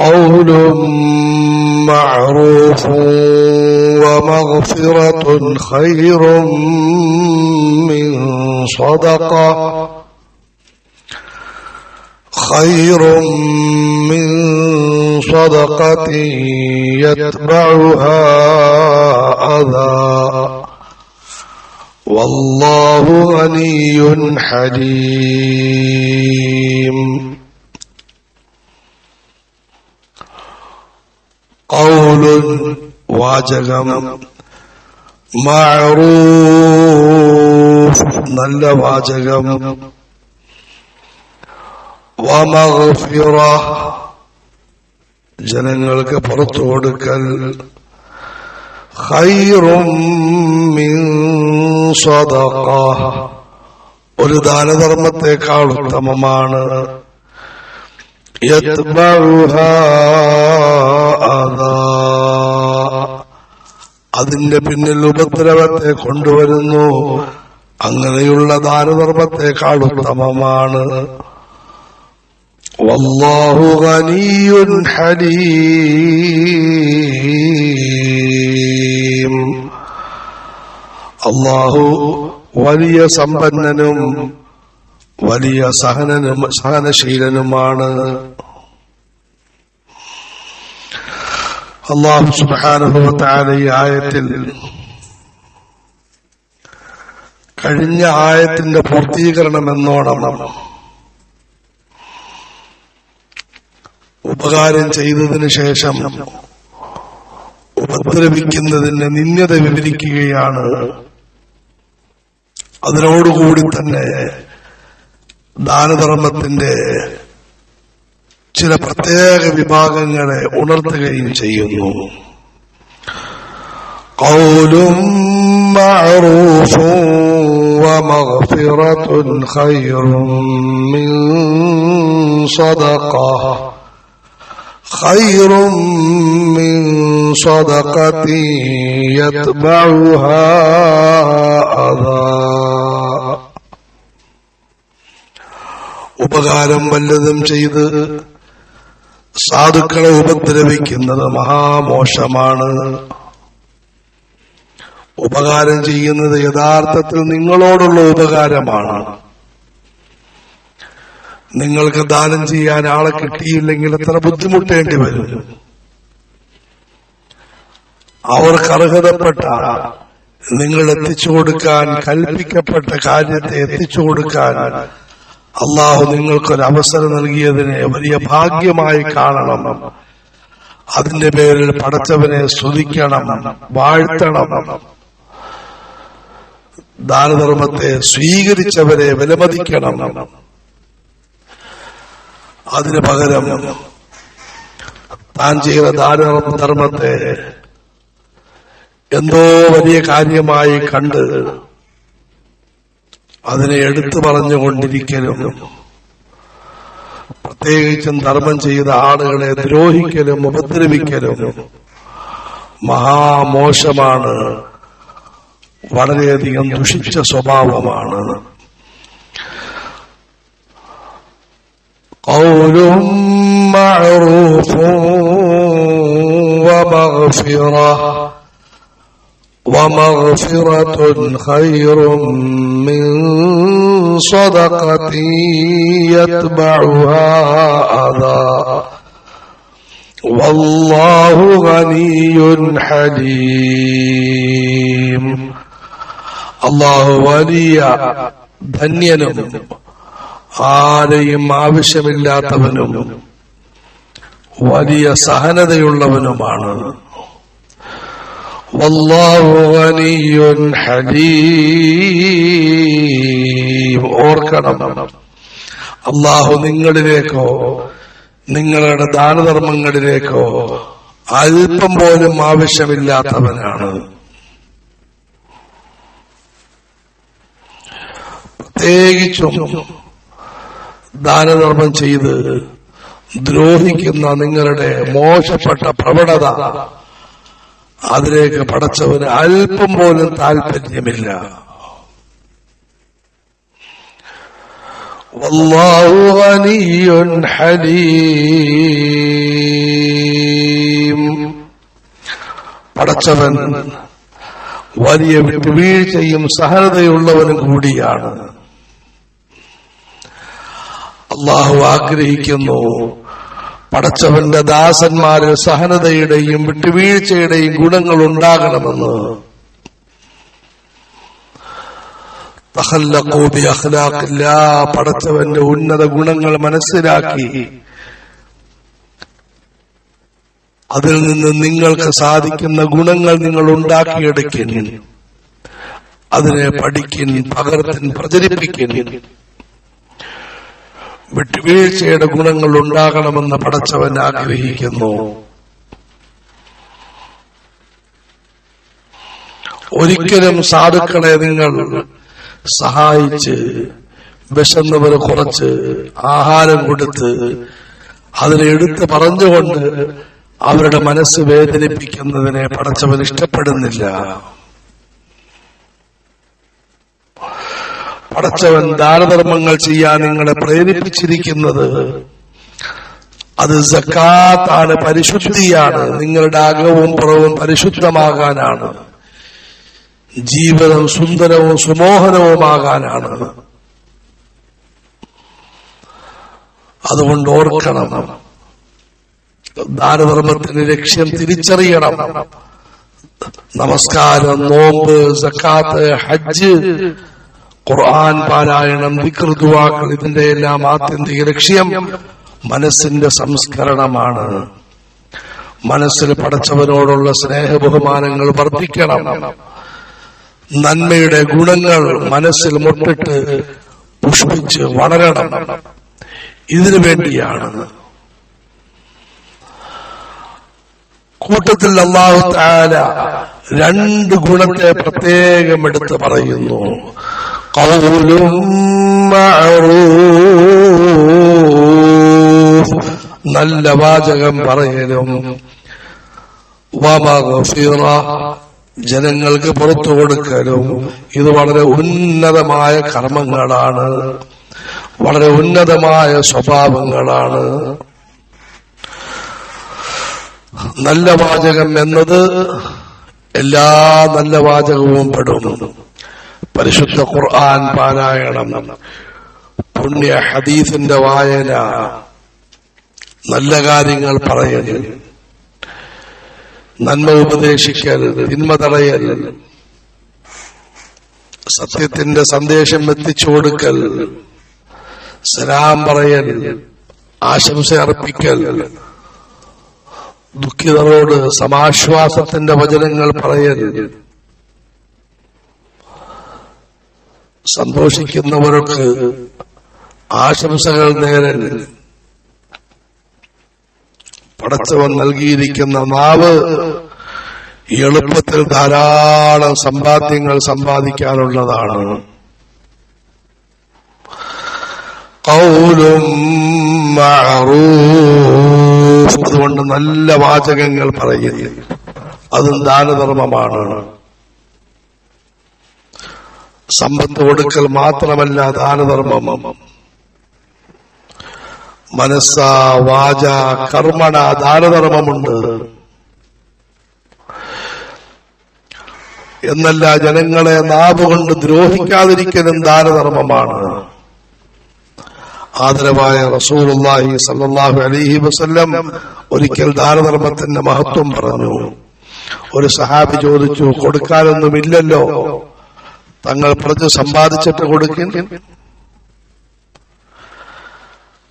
قول معروف ومغفرة خير من صدقة. خير من صدقة يتبعها أذى. والله غني حليم. قول വാചകം മഅറൂഫ് നല്ല വാചകം വമഗ്ഫിറ ജനങ്ങൾക്ക് പുറത്തു കൊടുക്കൽ ഖൈറും മിൻ സദഖ ഒരു ദാനധർമ്മത്തെക്കാൾ ഉത്തമമാണ് യത്ബഉഹാ അദാ. അതിന്റെ പിന്നിൽ ഉപദ്രവത്തെ കൊണ്ടുവരുന്നു. അങ്ങനെയുള്ള ദാനധർമ്മത്തെക്കാൾ ഉത്തമമാണ്. വല്ലാഹു ഖനിയുൻ ഹലീം. അള്ളാഹു വലിയ സമ്പന്നനും വലിയ സഹനനും സഹനശീലനുമാണ്. അള്ളാഹു സുബാനുഭവത്താല ഈ ആയത്തിൽ കഴിഞ്ഞ ആയത്തിന്റെ പൂർത്തീകരണം എന്നോണം ഉപകാരം ചെയ്തതിനു ശേഷം ഉപദ്രവിക്കുന്നതിന്റെ നിന്യത വിവരിക്കുകയാണ്. അതിനോടുകൂടി തന്നെ ദാനധർമ്മത്തിന്റെ ചില പ്രത്യേക വിഭാഗങ്ങളെ ഉണർത്തുകയും ചെയ്യുന്നു قول معروف ومغفرة خير من صدقة خير من صدقة يتبعها أذى ഉപകാരം വല്ലതും ചെയ്ത് സാധുക്കളെ ഉപദ്രവിക്കുന്നത് മഹാമോശമാണ്. ഉപകാരം ചെയ്യുന്നത് യഥാർത്ഥത്തിൽ നിങ്ങളോടുള്ള ഉപകാരമാണ്. നിങ്ങൾക്ക് ദാനം ചെയ്യാൻ ആളെ കിട്ടിയില്ലെങ്കിൽ എത്ര ബുദ്ധിമുട്ടേണ്ടി വരും. അവർക്ക് അർഹതപ്പെട്ട നിങ്ങൾ എത്തിച്ചു കൊടുക്കാൻ കൽപ്പിക്കപ്പെട്ട കാര്യത്തെ എത്തിച്ചു കൊടുക്കാൻ അള്ളാഹു നിങ്ങൾക്കൊരു അവസരം നൽകിയതിനെ വലിയ ഭാഗ്യമായി കാണണം. അതിന്റെ പേരിൽ പടച്ചവനെ സ്തുതിക്കണം വാഴ്ത്തണം. ദാനധർമ്മത്തെ സ്വീകരിച്ചവരെ വിലമതിക്കണം. അതിന് പകരം താൻ ചെയ്ത ദാനധർമ്മത്തെ എന്തോ വലിയ കാര്യമായി കണ്ട് അതിനെ എടുത്തു പറഞ്ഞുകൊണ്ടിരിക്കലും പ്രത്യേകിച്ചും ധർമ്മം ചെയ്ത ആളുകളെ ദ്രോഹിക്കലും ഉപദ്രവിക്കലും മഹാമോശമാണ് വളരെയധികം ദുഷിച്ച സ്വഭാവമാണ് قول معروف ومغفرة ومغفرة خير من صدقة يتبعها أذى والله غني حليم الله വലിയ ധന്യനും ആരെയും ആവശ്യമില്ലാത്തവനും വലിയ സഹനതയുള്ളവനുമാണ് വല്ലാഹു غني حليم ഓർക്കണം. അള്ളാഹു നിങ്ങളിലേക്കോ നിങ്ങളുടെ ദാനധർമ്മങ്ങളിലേക്കോ അല്പം പോലും ആവശ്യമില്ലാത്തവനാണ്. പ്രത്യേകിച്ചും ദാനധർമ്മം ചെയ്ത് ദ്രോഹിക്കുന്ന നിങ്ങളുടെ മോശപ്പെട്ട പ്രവണത അതിലേക്ക് പടച്ചവന് അല്പം പോലും താല്പര്യമില്ല والله غني حليم പടച്ചവൻ വലിയ വിട്ടുവീഴ്ചയും സഹനതയുള്ളവനും കൂടിയാണ് അള്ളാഹു ആഗ്രഹിക്കുന്നു പടച്ചവന്റെ ദാസന്മാരിൽ സഹനതയുടെയും വിട്ടുവീഴ്ചയുടെയും ഗുണങ്ങൾ ഉണ്ടാകണമെന്ന്. തഹല്ലഖൂ ബി പടച്ചവന്റെ ഉന്നത ഗുണങ്ങൾ മനസ്സിലാക്കി. അതിൽ നിന്ന് നിങ്ങൾക്ക് സാധിക്കുന്ന ഗുണങ്ങൾ നിങ്ങൾ ഉണ്ടാക്കിയെടുക്കിൻ. അതിനെ പഠിക്കിൻ പകർത്തിൻ പ്രചരിപ്പിക്കിൻ. വിട്ടുവീഴ്ചയുടെ ഗുണങ്ങൾ ഉണ്ടാകണമെന്ന് പടച്ചവൻ ആഗ്രഹിക്കുന്നു. ഒരിക്കലും സാധുക്കളെ നിങ്ങൾ സഹായിച്ച് വിശന്നവർ കുറച്ച് ആഹാരം കൊടുത്ത് അതിനെ എടുത്ത് പറഞ്ഞുകൊണ്ട് അവരുടെ മനസ്സ് വേദനിപ്പിക്കുന്നതിനെ പടച്ചവൻ ഇഷ്ടപ്പെടുന്നില്ല. പടച്ചവൻ ദാനധർമ്മങ്ങൾ ചെയ്യാൻ നിങ്ങളെ പ്രേരിപ്പിച്ചിരിക്കുന്നത്. അത് സക്കാത്താണ് പരിശുദ്ധിയാണ്. നിങ്ങളുടെ അകവും പുറവും പരിശുദ്ധമാകാനാണ്. ജീവിതം സുന്ദരവും സുമോഹനവുമാകാനാണ്. അതുകൊണ്ട് ഓർക്കണം. ദാനധർമ്മത്തിന്റെ ലക്ഷ്യം തിരിച്ചറിയണം. നമസ്കാരം നോമ്പ് സക്കാത്ത് ഹജ്ജ് ഖുർആൻ പാരായണം വികൃതുവാക്കൾ ഇതിന്റെ എല്ലാം ആത്യന്തിക ലക്ഷ്യം മനസ്സിന്റെ സംസ്കരണമാണ്. മനസ്സിൽ പടച്ചവനോടുള്ള സ്നേഹ ബഹുമാനങ്ങൾ വർദ്ധിക്കണം. നന്മയുടെ ഗുണങ്ങൾ മനസ്സിൽ മുട്ടിട്ട് പുഷ്പിച്ച് വളരണം. ഇതിനു വേണ്ടിയാണ്. കൂട്ടത്തിൽ അള്ളാഹു താല രണ്ട് ഗുണത്തെ പ്രത്യേകം എടുത്ത് പറയുന്നു. നല്ല വാചകം പറയലും. വമഗ്ഫിറ. ജനങ്ങൾക്ക് പുറത്തു കൊടുക്കലും. ഇത് വളരെ ഉന്നതമായ കർമ്മങ്ങളാണ്. വളരെ ഉന്നതമായ സ്വഭാവങ്ങളാണ്. നല്ല വാചകം എന്നത് എല്ലാ നല്ല വാചകവും പെടും. പരിശുദ്ധ ഖുർആൻ പാരായണം. പുണ്യ ഹദീസിന്റെ വായന. നല്ല കാര്യങ്ങൾ പറയൽ നന്മ ഉപദേശിക്കൽ തിന്മ തടയൽ സത്യത്തിന്റെ സന്ദേശം എത്തിച്ചു കൊടുക്കൽ സലാം പറയൽ ആശംസ അർപ്പിക്കൽ ദുഃഖിതരോട് സമാശ്വാസത്തിന്റെ വചനങ്ങൾ പറയൽ സന്തോഷിക്കുന്നവർക്ക് ആശംസകൾ നേരൽ പടച്ചവൻ നൽകിയിരിക്കുന്ന നാവ് എളുപ്പത്തിൽ ധാരാളം സമ്പാദ്യങ്ങൾ സമ്പാദിക്കാനുള്ളതാണ്. അതുകൊണ്ട് നല്ല വാചകങ്ങൾ പറയുക അതും ദാനധർമ്മമാണ്. സമ്പത്ത് കൊടുക്കൽ മാത്രമല്ല ദാനധർമ്മം. മനസ്സ വാച കർമ്മണ ദാനധർമ്മമുണ്ട്. എന്നല്ല ജനങ്ങളെ നാവ് കൊണ്ട് ദ്രോഹിക്കാതിരിക്കലും ദാനധർമ്മമാണ്. ആദരവായ റസൂലുള്ളാഹി സല്ലാഹു അലൈഹി വസ്ല്ലം ഒരിക്കൽ ദാനധർമ്മത്തിന്റെ മഹത്വം പറഞ്ഞു. ഒരു സഹാബി ചോദിച്ചു കൊടുക്കാനൊന്നുമില്ലല്ലോ. തങ്ങൾ പറഞ്ഞു സമ്പാദിച്ചിട്ട് കൊടുക്കും.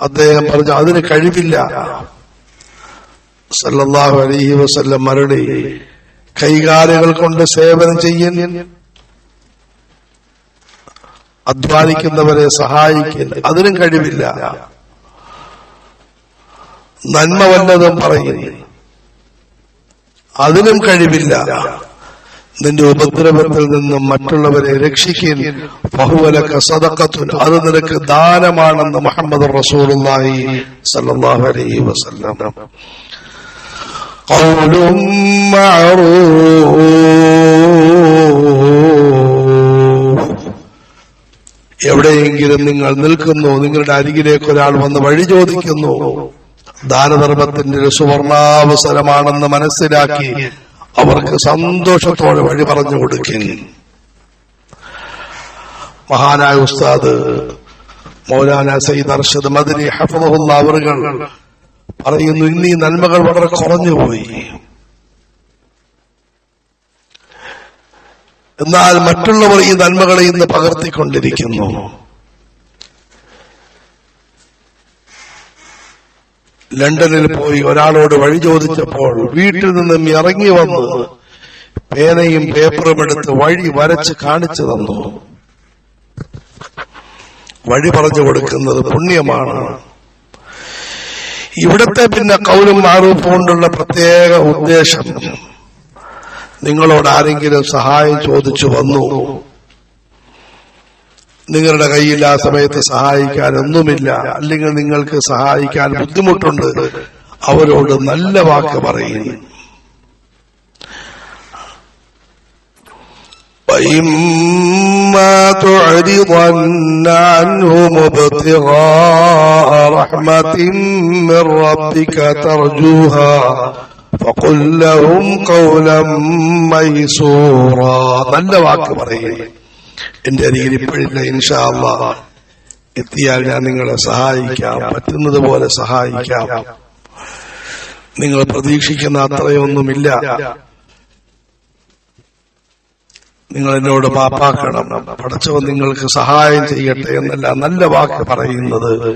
അദ്ദേഹം പറഞ്ഞു അതിന് കഴിവില്ല. സല്ലാഹു അലഹി വസല്ലം മറുപടി കൈകാലുകൾ കൊണ്ട് സേവനം ചെയ്യൻ അധ്വാനിക്കുന്നവരെ സഹായിക്കൽ അതിനും കഴിവില്ല. നന്മ വല്ലതും പറയും. അതിനും കഴിവില്ല. നിന്റെ ഉപദ്രവത്തിൽ നിന്നും മറ്റുള്ളവരെ രക്ഷിക്കുകയും ബഹുവലക്ക സദക്കത്തുൻ അത് നിനക്ക് ദാനമാണെന്ന് മുഹമ്മദ് റസൂലുള്ളാഹി അലൈഹി വസല്ലം. എവിടെയെങ്കിലും നിങ്ങൾ നിൽക്കുന്നു നിങ്ങളുടെ അരികിലേക്ക് ഒരാൾ വന്ന് വഴി ചോദിക്കുന്നു. ദാനധർമ്മത്തിന്റെ ഒരു സുവർണാവസരമാണെന്ന് മനസ്സിലാക്കി അവർക്ക് സന്തോഷത്തോടെ വഴി പറഞ്ഞു കൊടുക്കും. മഹാനായ ഉസ്താദ് മൗലാന സയ്യിദ് അർഷദ് മദനി ഹഫദുള്ള അവറുകൾ പറയുന്നു ഇന്ന് ഈ നന്മകൾ വളരെ കുറഞ്ഞുപോയി എന്നാൽ മറ്റുള്ളവർ ഈ നന്മകളെ ഇന്ന് പകർത്തിക്കൊണ്ടിരിക്കുന്നു. ലണ്ടനിൽ പോയി ഒരാളോട് വഴി ചോദിച്ചപ്പോൾ വീട്ടിൽ നിന്നും ഇറങ്ങി വന്ന്. പേനയും പേപ്പറും എടുത്ത് വഴി വരച്ച് കാണിച്ചു തന്നു. വഴി പറഞ്ഞു കൊടുക്കുന്നത് പുണ്യമാണ്. ഇവിടത്തെ പിന്നെ കൗലും മാറൂപ്പ് കൊണ്ടുള്ള പ്രത്യേക ഉദ്ദേശം. നിങ്ങളോട് ആരെങ്കിലും സഹായം ചോദിച്ചു വന്നു. നിങ്ങളുടെ കയ്യിൽ ആ സമയത്ത് സഹായിക്കാൻ ഒന്നുമില്ല അല്ലെങ്കിൽ നിങ്ങൾക്ക് സഹായിക്കാൻ ബുദ്ധിമുട്ടുണ്ട് അവരോട് നല്ല വാക്ക് പറയും وإما تعرضن عنهم ابتغاء رحمة من ربك ترجوها فقل لهم قولا ميسورا നല്ല വാക്ക് പറയും എന്റെ അരികിൽ ഇപ്പോഴില്ല ഇൻഷാല്ല എത്തിയാൽ ഞാൻ നിങ്ങളെ സഹായിക്കാം പറ്റുന്നത് പോലെ സഹായിക്കാം. നിങ്ങൾ പ്രതീക്ഷിക്കുന്ന അത്രയൊന്നുമില്ല. നിങ്ങൾ എന്നോട് പാപ്പാക്കണം പഠിച്ചവൻ നിങ്ങൾക്ക് സഹായം ചെയ്യട്ടെ എന്നല്ല നല്ല വാക്ക് പറയുന്നത്.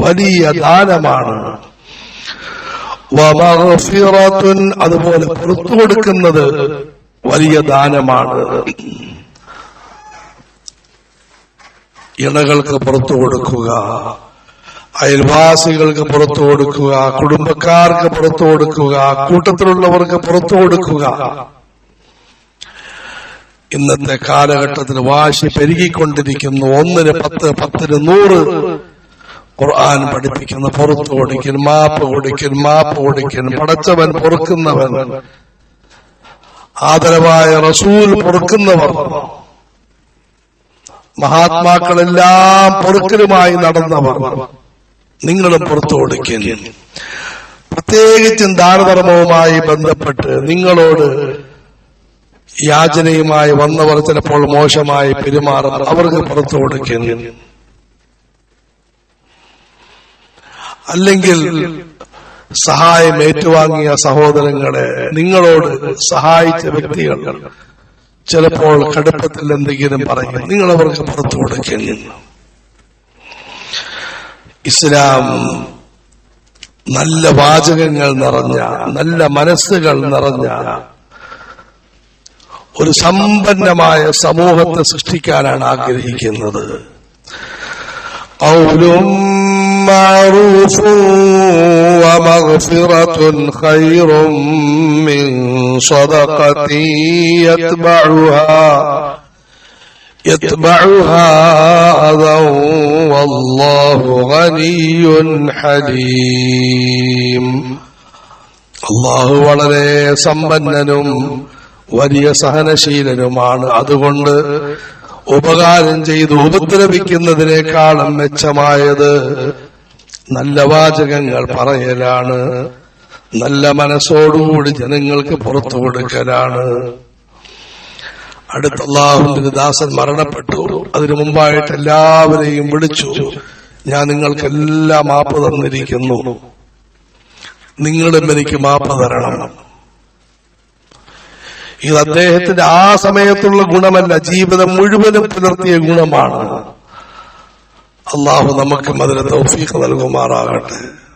വലിയ ദാനമാണ്. അതുപോലെ പുറത്തു കൊടുക്കുന്നത് വലിയ ദാനമാണ്. ഇണകൾക്ക് പുറത്തു കൊടുക്കുക അയൽവാസികൾക്ക് പുറത്തു കൊടുക്കുക കുടുംബക്കാർക്ക് പുറത്തു കൊടുക്കുക കൂട്ടത്തിലുള്ളവർക്ക് പുറത്തു കൊടുക്കുക. ഇന്നത്തെ കാലഘട്ടത്തിൽ വാശി പെരുകിക്കൊണ്ടിരിക്കുന്നു. ഒന്നിന് പത്ത് പത്തിന് നൂറ് ഖുർആൻ പഠിപ്പിക്കുന്ന പുറത്തു കൊടുക്കൻ മാപ്പ് കൊടുക്കൻ മാപ്പ് കൊടുക്കൻ പടച്ചവൻ പൊറുക്കുന്നവൻ ആദരവായ റസൂൽ പൊറുക്കുന്നവർ. മഹാത്മാക്കളെല്ലാം പൊറുക്കലുമായി നടന്നവർ. നിങ്ങളും പുറത്തു കൊടുക്കൻ പ്രത്യേകിച്ചും ദാനധർമ്മവുമായി ബന്ധപ്പെട്ട് നിങ്ങളോട് യാചനയുമായി വന്നവർ ചിലപ്പോൾ മോശമായി പെരുമാറും. അവർക്ക് പുറത്തു കൊടുക്കുന്നു അല്ലെങ്കിൽ സഹായം ഏറ്റുവാങ്ങിയ സഹോദരങ്ങളെ നിങ്ങളോട് സഹായിച്ച വ്യക്തികൾ ചിലപ്പോൾ കടുപ്പത്തിൽ എന്തെങ്കിലും പറയും നിങ്ങൾ അവർക്ക് പുറത്തു കൊടുക്കുന്നു ഇസ്ലാം നല്ല വാചകങ്ങൾ നിറഞ്ഞ നല്ല മനസ്സുകൾ നിറഞ്ഞ ഒരു സമ്പന്നമായ സമൂഹത്തെ സൃഷ്ടിക്കാനാണ് ആഗ്രഹിക്കുന്നത് قول معروف ومغفرة خير من صدقة يتبعها يتبعها أذى والله غني حليم അള്ളാഹു വളരെ സമ്പന്നനും വലിയ സഹനശീലനുമാണ് അതുകൊണ്ട് ഉപകാരം ചെയ്ത് ഉപദ്രവിക്കുന്നതിനേക്കാളും മെച്ചമായത് നല്ല വാചകങ്ങൾ പറയലാണ് നല്ല മനസ്സോടുകൂടി ജനങ്ങൾക്ക് പുറത്തു കൊടുക്കലാണ്. അടുത്ത അള്ളാഹുവിന്റെ ദാസൻ മരണപ്പെട്ടു. അതിനു മുമ്പായിട്ട് എല്ലാവരെയും വിളിച്ചു. ഞാൻ നിങ്ങൾക്കെല്ലാം മാപ്പ് തന്നിരിക്കുന്നു. നിങ്ങളും എനിക്ക് മാപ്പ് തരണം. ഇത് അദ്ദേഹത്തിന്റെ ആ സമയത്തുള്ള ഗുണമല്ല. ജീവിതം മുഴുവനും പുലർത്തിയ ഗുണമാണ്. അള്ളാഹു നമുക്കും അതിന് തൗഫീഖ് നൽകുമാറാകട്ടെ.